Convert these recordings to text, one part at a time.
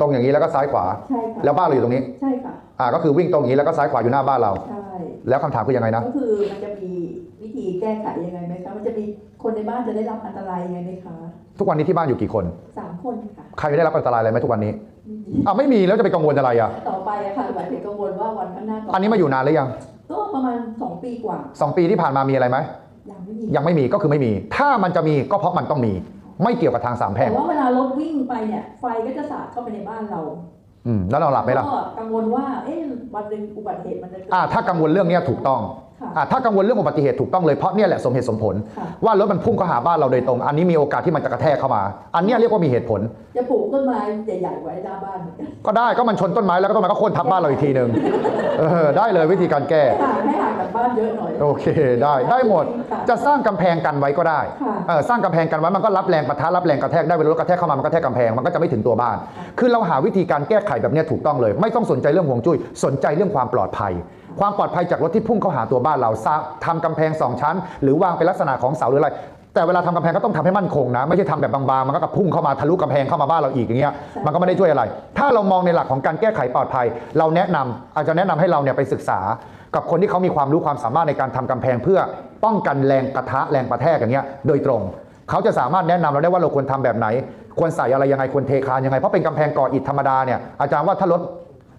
ตรงอย่างนี้แล้วก็ซ้ายขวา ใช่ค่ะแล้วบ้านเราอยู่ตรงนี้ ใช่ค่ะ อ่าก็คือวิ่งตรงอย่างนี้แล้วก็ซ้ายขวาอยู่หน้าบ้านเรา ใช่ แล้วคำถามคือยังไงนะ ก็คือมันจะมีวิธีแก้ไขยังไงไหมคะ มันจะมีคนในบ้านจะได้รับอันตรายยังไงไหมคะทุกวันนี้ที่บ้านอยู่กี่คน สามคนค่ะ ใครได้รับอันตรายอะไรไหมทุกวันนี้อ่าไม่มีแล้วจะไปกังวลอะไรอะ ต่อไปอะค่ะหมายถึงกังวลว่าวันข้างหน้าต่ออันนี้มาอยู่นานหรือยังก็ประมาณสองปีกว่าสองปีที่ผ่านมามีอะไรไหมยังไม่มียังไม่มีก็คือไม่มี ถ้ามันจะมีก็เพราะมันต้องมี ไม่เกี่ยวกับทางสามแพร่แต่งว่าเวลารถวิ่งไปเนี่ยไฟก็จะสาดเข้าไปในบ้านเรา อืมแล้วเราหลับไหมล่ะ ก็กังวลว่าเอ๊ะวันหนึ่งอุบัติเหตุมันจะเกิด อ่าถ้ากังวลเรื่องเนี้ยถูกต้องค่ะอ่าถ้ากังวลเรื่องอุบัติเหตุถูกต้องเลยเพราะเนี่ยแหละสมเหตุสมผล ค่ะ ว่ารถมันพุ่งเข้าหาบ้านเราโดยตรง อันนี้มีโอกาสที่มันจะกระแทกเข้ามา อันเนี้ยเรียกว่ามีเหตุผล จะปลูกต้นไม้ใหญ่ๆไว้หน้าบ้านเหมือนกันก็ได้ก็มันชนต้นไม้แล้วก็ต้นไม้ก็โค่นทับบ้านเราอีกทีหนึ่งเออได้เลยวิธีการแก้ ให้ห่างให้ห่างจากบ้านเยอะหน่อย โอเคได้ได้หมดค่ะจะสร้างกำแพงกันไว้ก็ได้ค่ะเออสร้างกำแพงกันไว้มันก็รับแรงปะทะรับแรงกระแทกได้เวลารถกระแทกเข้ามามันกระแทกกำแพงมันก็จะไม่ถึงตัวบ้าน คือเราหาวิธีการแก้ไขแบบเนี้ยถูกต้องเลย ไม่ต้องสนใจเรื่องห่วงจุ้ยสนใจเรื่องความปลอดภัย ความปลอดภัยจากรถที่พุ่งเข้าหาตัวบ้านเราทำกำแพงสองชั้น หรือวางเป็นลักษณะของเสาหรืออะไรแต่เวลาทำกำแพงก็ต้องทำให้มั่นคงนะ ไม่ใช่ทำแบบบางๆ มันก็กระพุ่งเข้ามาทะลุกำแพงเข้ามาบ้านเราอีกอย่างเงี้ยมันก็ไม่ได้ช่วยอะไร ถ้าเรามองในหลักของการแก้ไขปลอดภัย เราแนะนำอาจจะแนะนำให้เราเนี่ยไปศึกษา กับคนที่เขามีความรู้ความสามารถในการทำกำแพงเพื่อป้องกันแรงกระทะแรงกระแทกอย่างเงี้ยโดยตรง เขาจะสามารถแนะนำเราได้ว่าเราควรทำแบบไหน ควรใส่อะไรยังไงควรเทคานยังไงเพราะเป็นกำแพงก่ออิฐธรรมดาเนี่ยอาจารย์ว่าถ้ารถ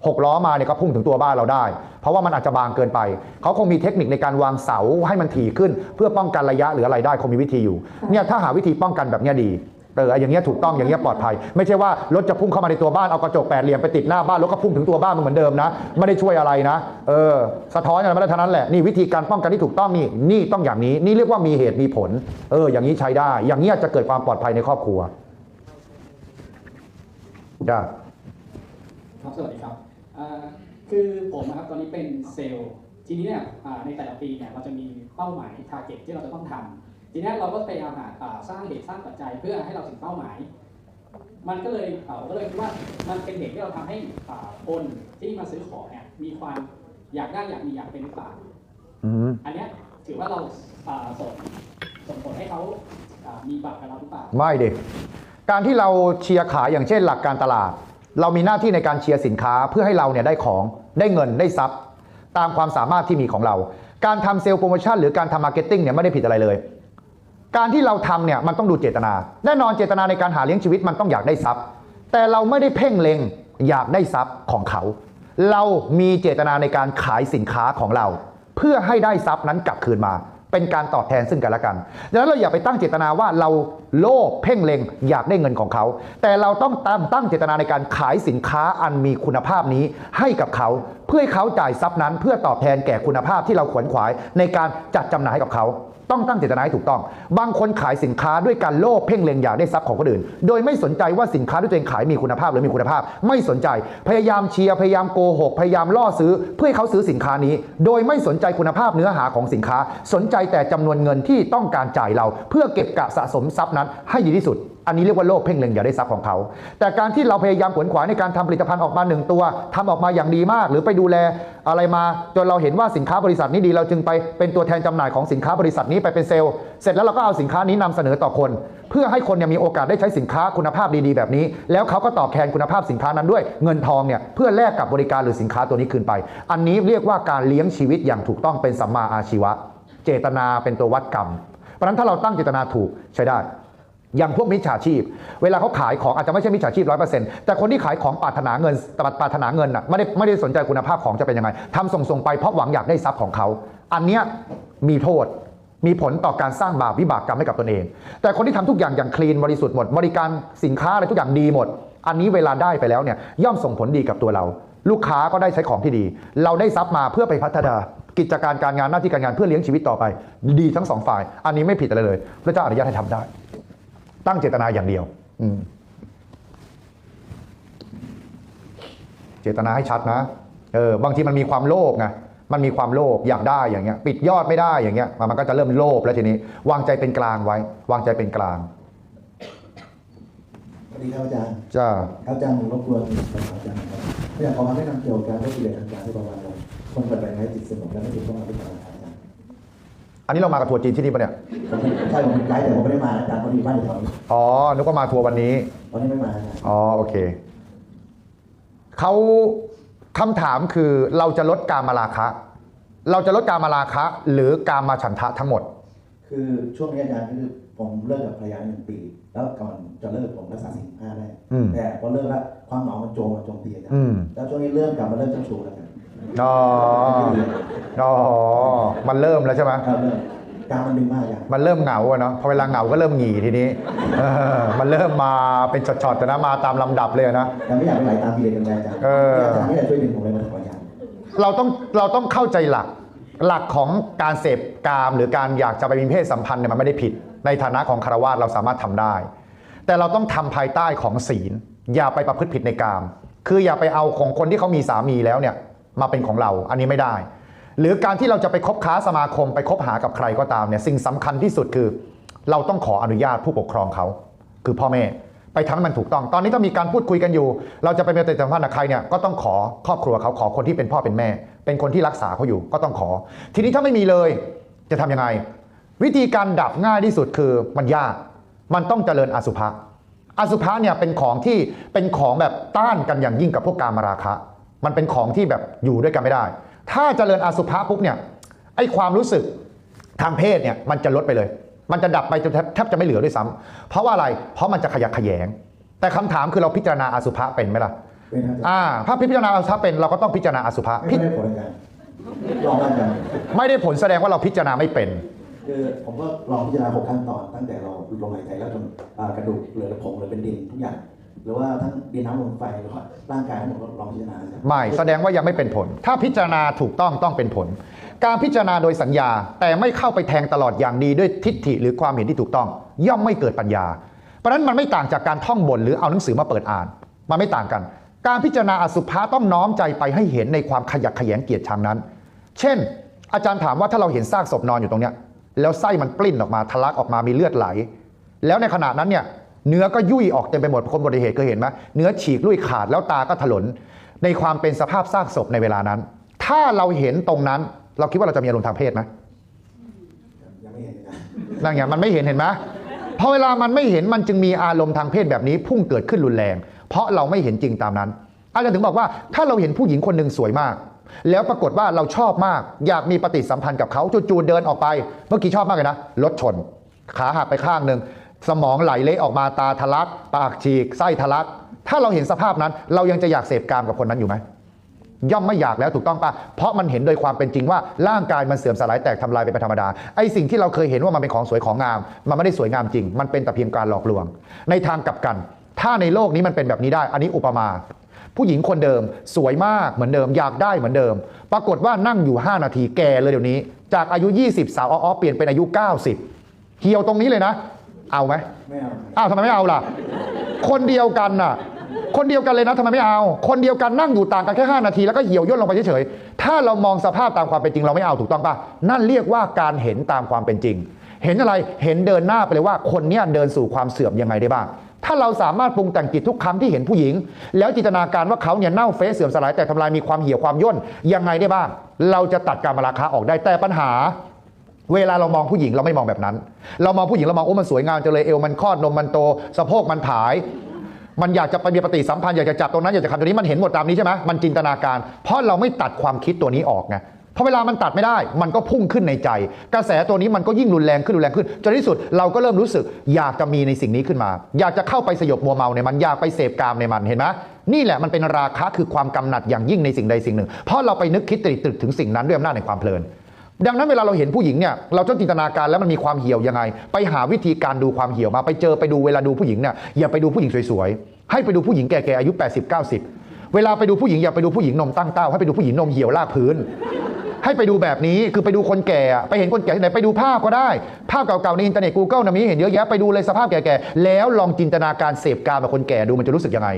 หกล้อมาเนี่ยก็พุ่งถึงตัวบ้านเราได้ เพราะว่ามันอาจจะบางเกินไป เขาคงมีเทคนิคในการวางเสาให้มันถี่ขึ้น เพื่อป้องกันระยะหรืออะไรได้คงมีวิธีอยู่เนี่ยถ้าหาวิธีป้องกันแบบเนี้ยดีเอออย่างเงี้ยถูกต้องอย่างเงี้ยปลอดภัย ไม่ใช่ว่ารถจะพุ่งเข้ามาในตัวบ้านเอากระจกแปดเหลี่ยมไปติดหน้าบ้านรถก็พุ่งถึงตัวบ้านมันเหมือนเดิมนะ ไม่ได้ช่วยอะไรนะ เออ สะท้อนอะไรไม่ได้เท่านั้นแหละนี่วิธีการป้องกันที่ถูกต้องนี่นี่ต้องอย่างนี้ นี่เรียกว่ามีเหตุมีผล เออ อย่างนี้ใช้ได้ อย่างเงี้ยจะเกิดความปลอดภัยในครอบครัวจ้าครับสวัสดีครับ คือผมนะครับตอนนี้เป็นเซลล์ทีนี้เนี่ยอ่าในแต่ละปีเนี่ยเราจะมีเป้าหมายทาร์เก็ตที่เราจะต้องทำทีนี้เราก็พยายามหาอ่าสร้างเหตุสร้างปัจจัยเพื่อให้เราถึงเป้าหมาย มันก็เลยเอ่อก็เลยคิดว่ามันเป็นเหตุที่เราทำให้อ่าคนที่มาซื้อของเนี่ยมีความอยากได้อยากมีอยากเป็นหรือเปล่าอืมอันเนี้ยถือว่าเราอ่าส่งส่งผลให้เขาอ่ามีบัตรกับเราหรือเปล่าไม่ดิการที่เราเชียร์ขายอย่างเช่นหลักการตลาด เรามีหน้าที่ในการเชียร์สินค้าเพื่อให้เราเนี่ยได้ของได้เงินได้ทรัพย์ ตามความสามารถที่มีของเรา การทำเซลล์โปรโมชั่นหรือการทำมาร์เก็ตติ้งเนี่ยไม่ได้ผิดอะไรเลย การที่เราทำเนี่ยมันต้องดูเจตนา แน่นอนเจตนาในการหาเลี้ยงชีวิตมันต้องอยากได้ทรัพย์ แต่เราไม่ได้เพ่งเล็งอยากได้ทรัพย์ของเขา เรามีเจตนาในการขายสินค้าของเรา เพื่อให้ได้ทรัพย์นั้นกลับคืนมา เป็นการตอบแทนซึ่งกันและกันดังนั้นเราอย่าไปตั้งเจตนาว่าเราโลภเพ่งเล็งอยากได้เงินของเขา แต่เราต้องตั้งตั้งเจตนาในการขายสินค้าอันมีคุณภาพนี้ให้กับเขา เพื่อให้เขาจ่ายทรัพย์นั้น เพื่อตอบแทนแก่คุณภาพที่เราขวนขวายในการจัดจำหน่ายให้กับเขา ต้องตั้งเจตนาให้ถูกต้อง บางคนขายสินค้าด้วยการโลภเพ่งเล็งอยากได้ทรัพย์ของคนอื่น โดยไม่สนใจว่าสินค้าที่ตัวเองขายมีคุณภาพหรือมีคุณภาพ ไม่สนใจ พยายามเชียร์พยายามโกหกพยายามล่อซื้อ เพื่อให้เขาซื้อสินค้านี้ โดยไม่สนใจคุณภาพเนื้อหาของสินค้า สนใจแต่จำนวนเงินที่ต้องการจ่ายเรา เพื่อเก็บกะสะสมทรัพย์นั้นให้ดีที่สุดอันนี้เรียกว่าโลภเพ่งเล็งอย่าได้ทรัพย์ของเขา แต่การที่เราพยายามขวนขวายในการทำผลิตภัณฑ์ออกมาหนึ่งตัวทำออกมาอย่างดีมาก หรือไปดูแลอะไรมา จนเราเห็นว่าสินค้าบริษัทนี้ดี เราจึงไปเป็นตัวแทนจำหน่ายของสินค้าบริษัทนี้ไปเป็นเซลล์ เสร็จแล้วเราก็เอาสินค้านี้นำเสนอต่อคน เพื่อให้คนเนี่ยมีโอกาสได้ใช้สินค้าคุณภาพดีๆ แบบนี้ แล้วเขาก็ตอบแทนคุณภาพสินค้านั้นด้วยเงินทองเนี่ยเพื่อแลกกับบริการหรือสินค้าตัวนี้คืนไป อันนี้เรียกว่าการเลี้ยงชีวิตอย่างถูกต้องเป็นสัมมาอาชีวะ เจตนาเป็นตัววัดกรรมเพราะฉะนั้นถ้าเราตั้งเจตนาถูกใช้ได้ อย่างพวกมิจฉาชีพ เวลาเขาขายของอาจจะไม่ใช่มิจฉาชีพร้อยเปอร์เซ็นต์แต่คนที่ขายของปรารถนาเงินตัดปรารถนาเงินน่ะไม่ได้ไม่ได้สนใจคุณภาพของจะเป็นยังไงทำส่งส่งไปเพราะหวังอยากได้ทรัพย์ของเขา อันเนี้ยมีโทษมีผลต่อการสร้างบาปวิบากกรรมให้กับตนเอง แต่คนที่ทำทุกอย่างอย่างคลีนบริสุทธิ์หมด บริการสินค้าอะไรทุกอย่างดีหมด อันนี้เวลาได้ไปแล้วเนี่ยย่อมส่งผลดีกับตัวเรา ลูกค้าก็ได้ใช้ของที่ดี เราได้ทรัพย์มาเพื่อไปพัฒนากิจการการงานหน้าที่การงานเพื่อเลี้ยงชีวิตต่อไป ดีทั้งสองฝ่าย อันนี้ไม่ผิดอะไรเลย พระเจ้าอนุญาตให้ทำได้ ตั้งเจตนาอย่างเดียวอืมเจตนาให้ชัดนะเออบางทีมันมีความโลภไงมันมีความโลภอยากได้อย่างเงี้ย ปิดยอดไม่ได้อย่างเงี้ย มันก็จะเริ่มโลภแล้วทีนี้ วางใจเป็นกลางไว้ วางใจเป็นกลางสวัสดีครับอาจารย์จ้าครับอาจารย์ผมรบกวนคำถามอาจารย์นะครับอยากขอคำแนะนำเกี่ยวกับการลดกิเลสทางการที่ประมาณว่าคนเปิดแบ่งให้จิตสงบและไม่ถูกต้องมาเป็นการอาจารย์ อันนี้เรามากับทัวร์จีนที่นี่ปะเนี่ยผมใช่ผมเป็นไกด์แต่ผมไม่ได้มานะอาจารย์พอดีบ้านอยู่แถวนี้อ๋อ นึกว่ามาทัวร์วันนี้ วันนี้ไม่มาอาจารย์อ๋อ โอเค เขาคำถามคือเราจะลดการมาราคะ เราจะลดการมาราคะ หรือการมาฉันทะทั้งหมด คือช่วงนี้อาจารย์คือผมเลิกกับภรรยาหนึ่งปี แล้วก่อนจะเลิกผมรักษาสิ่งห้าได้อืมแต่พอเลิกแล้วความเหงามันโจมมาโจมตีอาจารอืย์ม แล้วช่วงนี้เริ่มกลับมาเริ่มเจ้าชู้แล้วกัน อ๋ออ๋อมันเริ่มแล้วใช่ไหมครับเริ่มการมันดึงมากอาจารย์มันเริ่มเหงาอะเนาะพอเวลาเหงาก็เริ่มหงีทีนี้เออมันเริ่มมาเป็นช็อตๆแต่นะมาตามลำดับเลยนะแต่ไม่อยากไปไหลตามพีเด็กกันแอาจารย์เอออาจารย์นี่แหละช่วยดึงผมเลยมาถึงอาจารย์เราต้องเราต้องเข้าใจหลักหลักของการเสพกามหรือการอยากจะไปมีเพศสัมพันธ์เนี่ยมันไม่ได้ผิด ในฐานะของคารวาสเราสามารถทำได้ แต่เราต้องทำภายใต้ของศีล อย่าไปประพฤติผิดในกาม คืออย่าไปเอาของคนที่เขามีสามีแล้วเนี่ย มาเป็นของเรา อันนี้ไม่ได้ หรือการที่เราจะไปคบค้าสมาคมไปคบหากับใครก็ตามเนี่ยสิ่งสำคัญที่สุดคือ เราต้องขออนุญาตผู้ปกครองเขา คือพ่อแม่ไปทำให้มันถูกต้อง ตอนนี้ถ้ามีการพูดคุยกันอยู่ เราจะไปมีปฏิสัมพันธ์กับใครเนี่ยก็ต้องขอครอบครัวเขาขอคนที่เป็นพ่อเป็นแม่ เป็นคนที่รักษาเขาอยู่ก็ต้องขอ ทีนี้ถ้าไม่มีเลยจะทำยังไง วิธีการดับง่ายที่สุดคือมันยาก มันต้องเจริญอสุภะอสุภะเนี่ยเป็นของที่เป็นของแบบต้านกันอย่างยิ่งกับพวกกามราคะ มันเป็นของที่แบบอยู่ด้วยกันไม่ได้ ถ้าเจริญอสุภะปุ๊บเนี่ยไอ้ความรู้สึกทางเพศเนี่ยมันจะลดไปเลย มันจะดับไปจนแทบแทบจะไม่เหลือด้วยซ้ำเพราะว่าอะไร เพราะมันจะขยักขยง แต่คำถามคือเราพิจารณาอสุภะเป็นไหมล่ะเป็นอาจารย์อ่าถ้าพิจารณาอสุภะเป็นเราก็ต้องพิจารณาอสุภะไม่พิได้ผลอาจารย์ลองอาจารย์ไม่ได้ผลแสดงว่าเราพิจารณาไม่เป็นคือผมก็ลองพิจารณาหกขั้นตอนตั้งแต่เราลมหายใจแล้วจนอ่ากระดูกเหลือผงเหลือเป็นดินทุกอย่าง หรือว่าทั้งดินน้ำลมไฟหรือว่าร่างกายทั้งหมดลองพิจารณาอาจารย์ไม่แสดงว่ายังไม่เป็นผล ถ้าพิจารณาถูกต้องต้องเป็นผล การพิจารณาโดยสัญญา แต่ไม่เข้าไปแทงตลอดอย่างดีด้วยทิฏฐิหรือความเห็นที่ถูกต้อง ย่อมไม่เกิดปัญญา เพราะฉะนั้นมันไม่ต่างจากการท่องบนหรือเอาหนังสือมาเปิดอ่าน มันไม่ต่างกัน การพิจารณาอสุภะต้องน้อมใจไปให้เห็นในความขยักขยงเกียรติชังนั้น เช่น อาจารย์ถามว่าถ้าเราเห็นซากศพนอนอยู่ตรงเนี้ยแล้วไส้มันปลิ้นออกมาทะลักออกมามีเลือดไหล แล้วในขณะนั้นเนี่ย เนื้อก็ยุ่ยออกเต็มไปหมดคนบริเหตุเคยเห็นไหมเนื้อฉีกลุ่ยขาดแล้วตาก็ถลน ในความเป็นสภาพซากศพในเวลานั้น ถ้าเราเห็นตรงนั้น เราคิดว่าเราจะมีอารมณ์ทางเพศไหมยังไม่เห็นอาจารย์นั่นไงมันไม่เห็นเห็นไหมพอเวลามันไม่เห็นมันจึงมีอารมณ์ทางเพศแบบนี้ พุ่งเกิดขึ้นรุนแรง เพราะเราไม่เห็นจริงตามนั้น อาจารย์ถึงบอกว่าถ้าเราเห็นผู้หญิงคนหนึ่งสวยมาก แล้วปรากฏว่าเราชอบมาก อยากมีปฏิสัมพันธ์กับเขาจู่ๆเดินออกไป เมื่อกี้ชอบมากเลยนะรถชน ขาหักไปข้างหนึ่ง สมองไหลเละออกมาตาทะลัก ปากฉีก ไส้ทะลัก ถ้าเราเห็นสภาพนั้น เรายังจะอยากเสพกามกับคนนั้นอยู่ไหมย่อมไม่อยากแล้วถูกต้องปะเพราะมันเห็นโดยความเป็นจริงว่าร่างกายมันเสื่อมสลายแตกทำลายไปเป็นธรรมดา ไอ้สิ่งที่เราเคยเห็นว่ามันเป็นของสวยของงาม มันไม่ได้สวยงามจริง มันเป็นแต่เพียงการหลอกลวง ในทางกลับกัน ถ้าในโลกนี้มันเป็นแบบนี้ได้ อันนี้อุปมา ผู้หญิงคนเดิม สวยมากเหมือนเดิม อยากได้เหมือนเดิม ปรากฏว่านั่งอยู่ 5 นาทีแก่เลยเดี๋ยวนี้ จากอายุ 20 สาวอ้อเปลี่ยนเป็นอายุ 90 เหี่ยวตรงนี้เลยนะ เอาไหมไม่เอาอ้าวทำไมไม่เอาล่ะ คนเดียวกันน่ะ คนเดียวกันเลยนะทำไมไม่เอา คนเดียวกันนั่งอยู่ต่างกันแค่ 5 นาทีแล้วก็เหี่ยวย่นลงไปเฉยๆ ถ้าเรามองสภาพตามความเป็นจริงเราไม่เอาถูกต้องปะนั่นเรียกว่าการเห็นตามความเป็นจริง เห็นอะไรเห็นเดินหน้าไปเลยว่าคนเนี้ยเดินสู่ความเสื่อมยังไงได้บ้างถ้าเราสามารถปรุงแต่งจิตทุกครั้งที่เห็นผู้หญิง แล้วจินตนาการว่าเขาเนี่ยเน่าเฟะเสื่อมสลายแต่ทำลายมีความเหี่ยวความย่นยังไงได้บ้าง เราจะตัดการมาราคาออกได้แต่ปัญหา เวลาเรามองผู้หญิงเราไม่มองแบบนั้น เรามองผู้หญิงเรามองโอ้มันสวยงามจังเลยเอวมันคลอดนมมันโตสะโพกมันผาย มันอยากจะไปมีปฏิสัมพันธ์อยากจะจับตรงนั้นอยากจะทำตรงนี้มันเห็นหมดตามนี้ใช่ไหมมันจินตนาการ เพราะเราไม่ตัดความคิดตัวนี้ออกไงเพราะเวลามันตัดไม่ได้ มันก็พุ่งขึ้นในใจ กระแสตัวนี้มันก็ยิ่งรุนแรงขึ้นรุนแรงขึ้นจนที่สุดเราก็เริ่มรู้สึก อยากจะมีในสิ่งนี้ขึ้นมา อยากจะเข้าไปสยบมัวเมาในมันอยากไปเสพกามในมันเห็นไหมนี่แหละมันเป็นราคะคือความกำหนัดอย่างยิ่งในสิ่งใดสิ่งหนึ่ง เพราะเราไปนึกคิดตรีตรึกถึงสิ่งนั้นด้วยอำนาจในความเพลิน ดังนั้นเวลาเราเห็นผู้หญิงเนี่ยเราต้องจินตนาการแล้วมันมีความเหี่ยวยังไง ไปหาวิธีการดูความเหี่ยวมาไปเจอไปดูเวลาดูผู้หญิงเนี่ยอย่าไปดูผู้หญิงสวยๆให้ไปดูผู้หญิงแก่ๆอายุ 80 90 เวลาไปดูผู้หญิงอย่าไปดูผู้หญิงนมตั้งเต้าให้ไปดูผู้หญิงนมเหี่ยวลากพื้น ให้ไปดูแบบนี้คือไปดูคนแก่ไปเห็นคนแก่ที่ไหนไปดูภาพก็ได้ ภาพเก่าๆในอินเทอร์เน็ต Google นะมีเห็นเยอะแยะไปดูเลยสภาพแก่ๆแล้วลองจินตนาการเสพกามแบบคนแก่ดูมันจะรู้สึกยังไง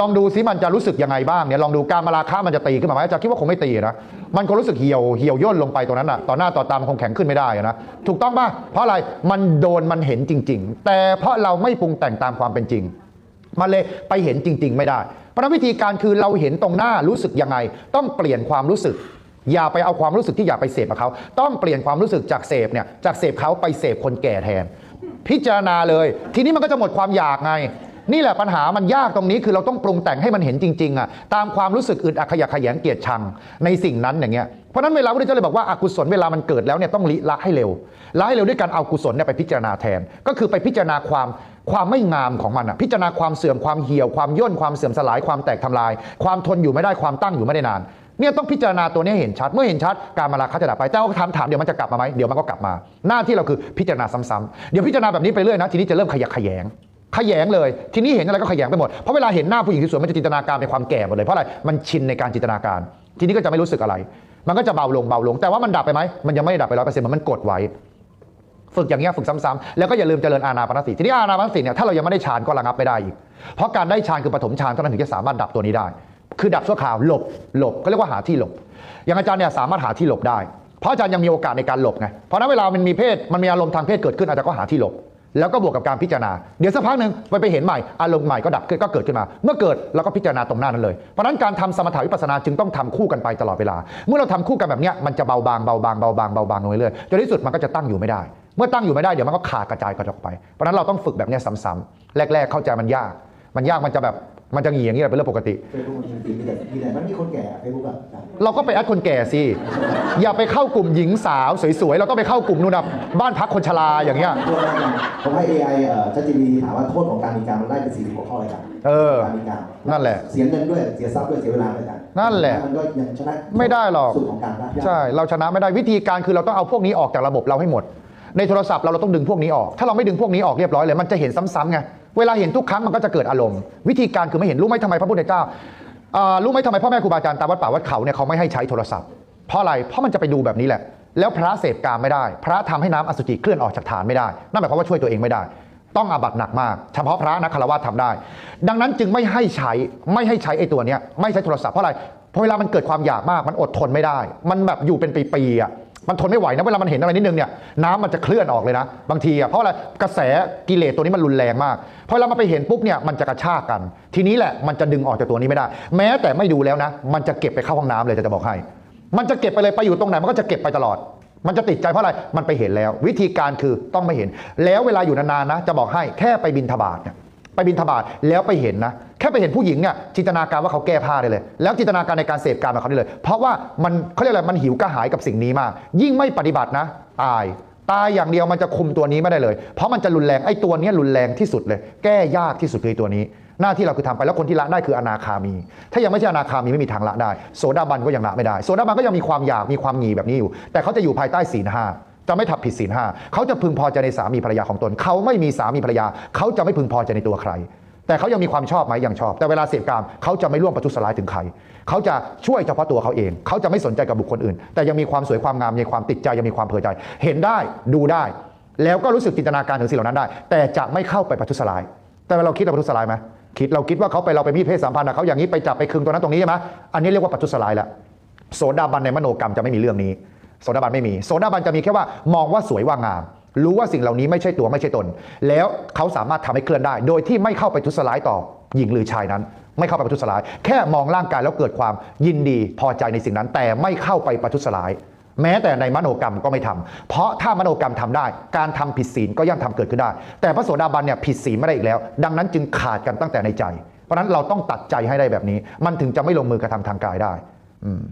ลองดูซิมันจะรู้สึกยังไงบ้างเนี่ยลองดูการมาราคะมันจะตีขึ้นมาไหมอาจารย์คิดว่าคงไม่ตีนะมันก็รู้สึกเหี่ยวเหี่ยวย่นลงไปตรงนั้นอะต่อหน้าต่อตามคงแข็งขึ้นไม่ได้นะถูกต้องป่ะเพราะอะไรมันโดนมันเห็นจริง ๆ แต่เพราะเราไม่ปรุงแต่งตามความเป็นจริง มันเลยไปเห็นจริง ๆ ไม่ได้เพราะวิธีการคือเราเห็นตรงหน้ารู้สึกยังไง ต้องเปลี่ยนความรู้สึกอย่าไปเอาความรู้สึกที่อยากไปเสพกับเขาต้องเปลี่ยนความรู้สึกจากเสพเนี่ยจากเสพเขาไปเสพคนแก่แทน พิจารณาเลย ทีนี้มันก็จะหมดความอยากไง นี่แหละปัญหามันยากตรงนี้คือเราต้องปรุงแต่งให้มันเห็นจริงๆอะตามความรู้สึกอึดอัดขยะขยงเกียดชังในสิ่งนั้นอย่างเงี้ยเพราะนั้นเวลาพระพุทธเจ้าเลยบอกว่าอกุศลเวลามันเกิดแล้วเนี่ยต้องลิละให้เร็วละให้เร็วด้วยการเอากุศลเนี่ยไปพิจารณาแทน ก็คือไปพิจารณาความความไม่งามของมันอะพิจารณาความเสื่อมความเหี่ยวความย่นความเสื่อมสลายความแตกทำลาย ความทนอยู่ไม่ได้ความตั้งอยู่ไม่ได้นานเนี่ยต้องพิจารณาตัวนี้เห็นชัด เมื่อเห็นชัดการมาราคะจะดับไปแต่ว่าถามถามเดี๋ยวมันจะกลับมาไหมเดี๋ยวมันก็กลับมา หน้าที่เราคือพิจารณาซ้ำๆเดี๋ยวพิจารณาแบบนี้ไปเรื่อยนะทีนี้จะเริ่มขยักขยง ขยงเลย ทีนี้เห็นอะไรก็ขยงไปหมด เพราะเวลาเห็นหน้าผู้หญิงสวยมันจะจินตนาการเป็นความแก่หมดเลย เพราะอะไร มันชินในการจินตนาการ ทีนี้ก็จะไม่รู้สึกอะไร มันก็จะเบาลงเบาลง แต่ว่ามันดับไปไหม มันยังไม่ได้ดับไปร้อยเปอร์เซ็นต์มันกดไว้ ฝึกอย่างเงี้ยฝึกซ้ำๆ แล้วก็อย่าลืมเจริญอานาปานสติ ทีนี้อานาปานสติเนี่ย ถ้าเรายังไม่ได้ฌานก็ระงับไม่ได้อีก เพราะการได้ฌานคือปฐมฌานเท่านั้นถึงจะสามารถดับตัวนี้ได้ คือดับชั่วคราวหลบหลบเขาเรียกว่าหาที่หลบ อย่างอาจารย์เนี่ยสามารถหาที่หลบได้ เพราะอาจารย์ยังมีโอกาสในการหลบไง เพราะฉะนั้นเวลามันมีเพศมันมีอารมณ์ทางเพศเกิดขึ้นอาจารย์ก็หาที่หลบ แล้วก็บวกกับการพิจารณา เดี๋ยวสักพักหนึ่งไปไปเห็นใหม่ อารมณ์ใหม่ก็ดับก็เกิดขึ้นมา เมื่อเกิดเราก็พิจารณาตรงหน้านั้นเลย เพราะนั้นการทำสมถาวิปัสสนาจึงต้องทำคู่กันไปตลอดเวลา เมื่อเราทำคู่กันแบบนี้มันจะเบาบางเบาบางเบาบางเบาบางลงเรื่อยๆจนที่สุดมันก็จะตั้งอยู่ไม่ได้ เมื่อตั้งอยู่ไม่ได้เดี๋ยวมันก็ขาดกระจายกระจอกไป เพราะนั้นเราต้องฝึกแบบนี้ซ้ำๆแรก ๆ เข้าใจมันยาก มันยากมันจะแบบ มันจะหงีอย่างนี้เป็นเรื่องปกติเฟซบุ๊กมันมีแต่มีแต่มันมีคนแก่เฟซบุ๊กอะอาจารย์เราก็ไปแอดคนแก่สิอย่าไปเข้ากลุ่มหญิงสาวสวยๆเราต้องไปเข้ากลุ่มนู่นนะบ้านพักคนชราอย่างเงี้ยตัวแรกนะผมให้ AI เอ่อ ChatGPT ถามว่าโทษของการมีการมันได้เป็นสี่สิบหัวข้อเลยครับเออการมีการนั่นแหละ เสียเงินด้วยเสียทรัพย์ด้วยเสียเวลาด้วยอาจารย์นั่นแหละ มันก็ยังชนะไม่ได้หรอก สูตรของการได้ใช่ เราชนะไม่ได้วิธีการคือเราต้องเอาพวกนี้ออกจากระบบเราให้หมด ในโทรศัพท์เราเราต้องดึงพวกนี้ออก ถ้าเราไม่ดึงพวกนี้ออกเรียบร้อยเลย มันจะเห็นซ้ำๆไง เวลาเห็นทุกครั้งมันก็จะเกิดอารมณ์ วิธีการคือไม่เห็นรู้ไหมทำไมพระพุทธเจ้ารู้ไหมทำไมพ่อแม่ครูบาอาจารย์ตามวัดป่าวัดเขาเนี่ยเขาไม่ให้ใช้โทรศัพท์ เพราะอะไรเพราะมันจะไปดูแบบนี้แหละ แล้วพระเสพกามไม่ได้ พระทำให้น้ำอสุจิเคลื่อนออกจากฐานไม่ได้นั่นหมายความว่าช่วยตัวเองไม่ได้ ต้องอาบัตหนักมาก เฉพาะพระนักคารวะทำได้ ดังนั้นจึงไม่ให้ใช้ไม่ให้ใช้ไอ้ตัวเนี้ยไม่ใช้โทรศัพท์เพราะอะไรเพราะเวลามันเกิดความอยากมากมันอดทนไม่ได้ มันแบบอยู่เป็นปีๆอะ มันทนไม่ไหวนะเวลามันเห็นอะไรนิดนึงเนี่ยน้ำมันจะเคลื่อนออกเลยนะ บางทีอะเพราะอะไรกระแสกิเลสตัวนี้มันรุนแรงมากพอเวลามันไปเห็นปุ๊บเนี่ยมันจะกระชากกัน ทีนี้แหละมันจะดึงออกจากตัวนี้ไม่ได้ แม้แต่ไม่ดูแล้วนะ มันจะเก็บไปเข้าห้องน้ำเลยจะจะบอกให้ มันจะเก็บไปเลยไปอยู่ตรงไหนมันก็จะเก็บไปตลอด มันจะติดใจเพราะอะไรมันไปเห็นแล้ว วิธีการคือต้องไม่เห็น แล้วเวลาอยู่นานๆนะ จะบอกให้แค่ไปบินทบาทเนี่ย ไปบินทบาทแล้วไปเห็นนะ แค่ไปเห็นผู้หญิงเนี่ยจินตนาการว่าเขาแก้ผ้าได้เลย แล้วจินตนาการในการเสพการของเขาได้เลย เพราะว่ามันเขาเรียกอะไรมันหิวกระหายกับสิ่งนี้มาก ยิ่งไม่ปฏิบัตินะ ตายตายอย่างเดียวมันจะคุมตัวนี้ไม่ได้เลย เพราะมันจะรุนแรงไอ้ตัวนี้รุนแรงที่สุดเลย แก้ยากที่สุดคือตัวนี้ หน้าที่เราคือทำไปแล้วคนที่ละได้คืออนาคามี ถ้ายังไม่ใช่อนาคามีไม่มีทางละได้ โสดาบันก็ยังละไม่ได้ โสดาบันก็ยังมีความอยากมีความหงีแบบนี้อยู่ แต่เขาจะอยู่ภายใต้ศีลห้า จะไม่ทับผิดศีลห้าเขาจะพึงพอใจในสามีภรรยาของตน เขาไม่มีสามีภรรยา เขาจะไม่พึงพอใจในตัวใคร แต่เขายังมีความชอบไหมยังชอบ แต่เวลาเสพกามเขาจะไม่ร่วมประทุษร้ายถึงใคร เขาจะช่วยเฉพาะตัวเขาเอง เขาจะไม่สนใจกับบุคคลอื่น แต่ยังมีความสวยความงามมีความติดใจยังมีความเพลิดใจ เห็นได้ดูได้ แล้วก็รู้สึกจินตนาการถึงสิ่งเหล่านั้นได้ แต่จะไม่เข้าไปประทุษร้าย แต่เราคิดเราประทุษร้ายไหมคิดเราคิดว่าเขาไปเราไปมีเพศสัมพันธ์กับเขาอย่างนี้ไปจับไปคึงตัวนั้นตรงนี้ใช่ไหมอันนี้เรียกว่าประทุษร้ายแล้วโสดาบันในมโนกรรมจะไม่มีเรื่องนี้ โสดาบันไม่มีโสดาบันจะมีแค่ว่ามองว่าสวยว่างาม รู้ว่าสิ่งเหล่านี้ไม่ใช่ตัวไม่ใช่ตน แล้วเขาสามารถทำให้เคลื่อนได้ โดยที่ไม่เข้าไปทุสลายต่อหญิงหรือชายนั้น ไม่เข้าไปประทุษร้าย แค่มองร่างกายแล้วเกิดความยินดีพอใจในสิ่งนั้น แต่ไม่เข้าไปประทุษร้าย แม้แต่ในมโนกรรมก็ไม่ทำเพราะถ้ามโนกรรมทำได้ การทำผิดศีลก็ย่อมทำเกิดขึ้นได้ แต่พระโสดาบันเนี่ยผิดศีลไม่ได้อีกแล้ว ดังนั้นจึงขาดกันตั้งแต่ในใจ เพราะนั้นเราต้องตัดใจให้ได้แบบนี้ มันถึงจะไม่ลงมือกระทำทางกายได้ อืม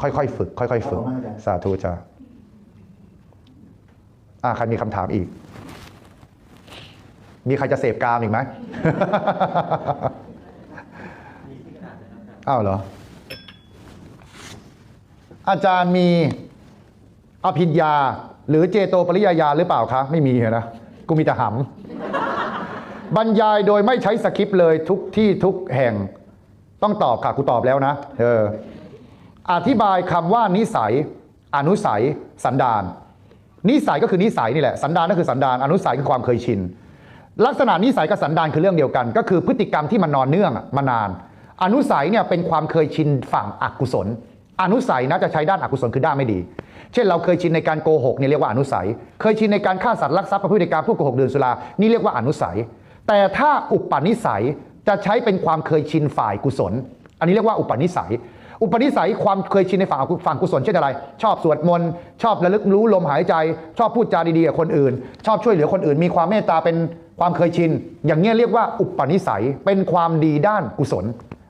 ค่อยๆฝึก ค่อย ๆ ฝึกขอบคุณมากอาจารย์สาธุจ้าอ่าใครมีคำถามอีก มีใครจะเสพกามอีกไหมอ้าวเหรอ อาจารย์มีอภิญญา หรือเจโตปริยญาณหรือเปล่าคะ ไม่มีอะนะ กูมีแต่หำบรรยายโดยไม่ใช้สคริปต์เลยทุกที่ทุกแห่ง ต้องตอบค่ะกูตอบแล้วนะ เออ อธิบายคำว่านิสัย อนุสัย สันดาน นิสัยก็คือนิสัยนี่แหละ สันดานก็คือสันดาน อนุสัยคือความเคยชิน ลักษณะนิสัยกับสันดานคือเรื่องเดียวกัน ก็คือพฤติกรรมที่มันนอนเนื่องมานาน อนุสัยเนี่ยเป็นความเคยชินฝั่งอกุศล อนุสัยนะจะใช้ด้านอกุศลคือด้านไม่ดี เช่นเราเคยชินในการโกหกเนี่ยเรียกว่าอนุสัย เคยชินในการฆ่าสัตว์ลักทรัพย์ประพฤติการพูดโกหกดื่มสุรา นี่เรียกว่าอนุสัย แต่ถ้าอุปนิสัยจะใช้เป็นความเคยชินฝ่ายกุศล อันนี้เรียกว่าอุปนิสัย อุปนิสัยความเคยชินในฝั่งฝั่งกุศลเช่นอะไร ชอบสวดมนต์ชอบระลึกรู้ลมหายใจ ชอบพูดจาดีๆกับคนอื่น ชอบช่วยเหลือคนอื่น มีความเมตตาเป็นความเคยชิน อย่างเงี้ยเรียกว่าอุปนิสัยเป็นความดีด้านกุศล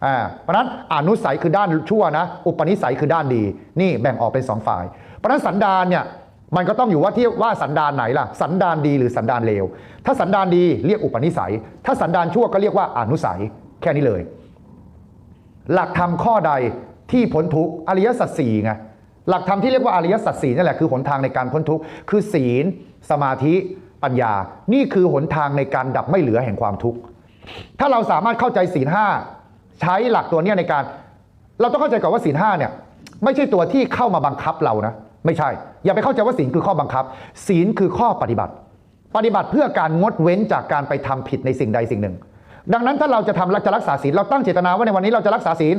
อ่าเพราะนั้นอนุสัยคือด้านชั่วนะ อุปนิสัยคือด้านดี นี่แบ่งออกเป็นสองฝ่าย เพราะนั้นสันดานเนี่ยมันก็ต้องอยู่ว่าที่ว่าสันดานไหนล่ะ สันดานดีหรือสันดานเลว ถ้าสันดานดีเรียกอุปนิสัย ถ้าสันดานชั่วก็เรียกว่าอนุสัย แค่นี้เลย หลักธรรมข้อใด ที่พ้นทุกข์อริยสัจสี่ไงหลักธรรมที่เรียกว่าอริยสัจสี่นั่นแหละคือหนทางในการพ้นทุกข์คือศีล สมาธิ ปัญญา นี่คือหนทางในการดับไม่เหลือแห่งความทุกข์ถ้าเราสามารถเข้าใจศีลห้าใช้หลักตัวนี้ในการ เราต้องเข้าใจก่อนว่าศีลห้าเนี่ยไม่ใช่ตัวที่เข้ามาบังคับเรานะไม่ใช่ อย่าไปเข้าใจว่าศีลคือข้อบังคับ ศีลคือข้อปฏิบัติ ปฏิบัติเพื่อการงดเว้นจากการไปทำผิดในสิ่งใดสิ่งหนึ่ง ดังนั้นถ้าเราจะทำจะรักษาศีลเราตั้งเจตนาว่าในวันนี้เราจะรักษาศีล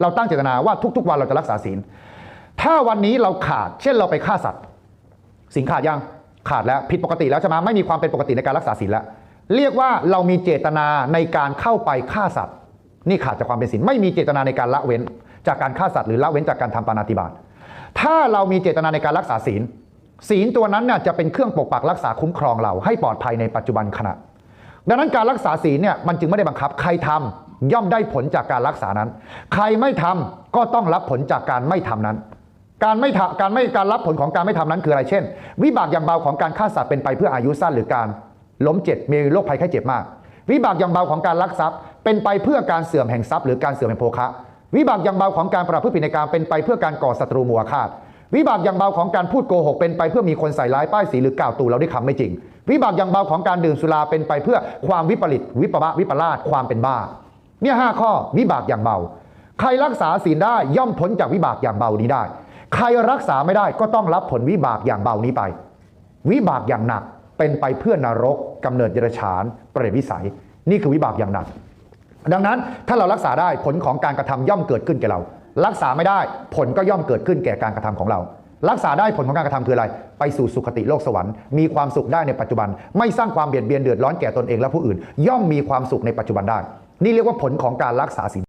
เราตั้งเจตนาว่าทุก ๆ วันเราจะรักษาศีล ถ้าวันนี้เราขาด เช่นเราไปฆ่าสัตว์ศีลขาดยังขาดแล้วผิดปกติแล้วใช่ไหมไม่มีความเป็นปกติในการรักษาศีลแล้วเรียกว่าเรามีเจตนาในการเข้าไปฆ่าสัตว์ นี่ขาดจากความเป็นศีลไม่มีเจตนาในการละเว้น จากการฆ่าสัตว์หรือละเว้นจากการทำปาณาติบาตถ้าเรามีเจตนาในการรักษาศีล ศีลตัวนั้นน่ะจะเป็นเครื่องปกปักรักษาคุ้มครองเราให้ปลอดภัยในปัจจุบันขณะ ดังนั้นการรักษาศีลเนี่ยมันจึงไม่ได้บังคับใครทำ ย่อมได้ผลจากการรักษานั้น ใครไม่ทำก็ต้องรับผลจากการไม่ทำนั้น การไม่ทำการไม่การรับผลของการไม่ทำนั้นคืออะไรเช่น วิบากอย่างเบาของการฆ่าสัตว์เป็นไปเพื่ออายุสั้นหรือการล้มเจ็บมีโรคภัยไข้เจ็บมาก วิบากอย่างเบาของการลักทรัพย์ เป็นไปเพื่อการเสื่อมแห่งทรัพย์หรือการเสื่อมแห่งโภคะ วิบากอย่างเบาของการประพฤติผิดในการเป็นไปเพื่อการก่อศัตรูมัวฆาตวิบากอย่างเบาของการพูดโกหกเป็นไปเพื่อมีคนใส่ร้ายป้ายสีหรือกล่าวตู่เราด้วยคำไม่จริง วิบากอย่างเบาของการดื่มสุราเป็นไปเพื่อความวิปริตวิปวะวิปลาสความเป็นบ้า เนี่ยห้าข้อวิบากอย่างเบา ใครรักษาศีลได้ย่อมพ้นจากวิบากอย่างเบานี้ได้ ใครรักษาไม่ได้ก็ต้องรับผลวิบากอย่างเบานี้ไป วิบากอย่างหนักเป็นไปเพื่อนรกกำเนิดเดรัจฉานเปรตวิสัย นี่คือวิบากอย่างหนัก ดังนั้นถ้าเรารักษาได้ผลของการกระทำย่อมเกิดขึ้นแก่เรา รักษาไม่ได้ผลก็ย่อมเกิดขึ้นแก่การกระทำของเรารักษาได้ผลของการกระทำคืออะไร ไปสู่สุคติโลกสวรรค์ มีความสุขได้ในปัจจุบัน ไม่สร้างความเบียดเบียนเดือดร้อนแก่ตนเองและผู้อื่น ย่อมมีความสุขในปัจจุบันได้ นี่เรียกว่าผลของการรักษาศีล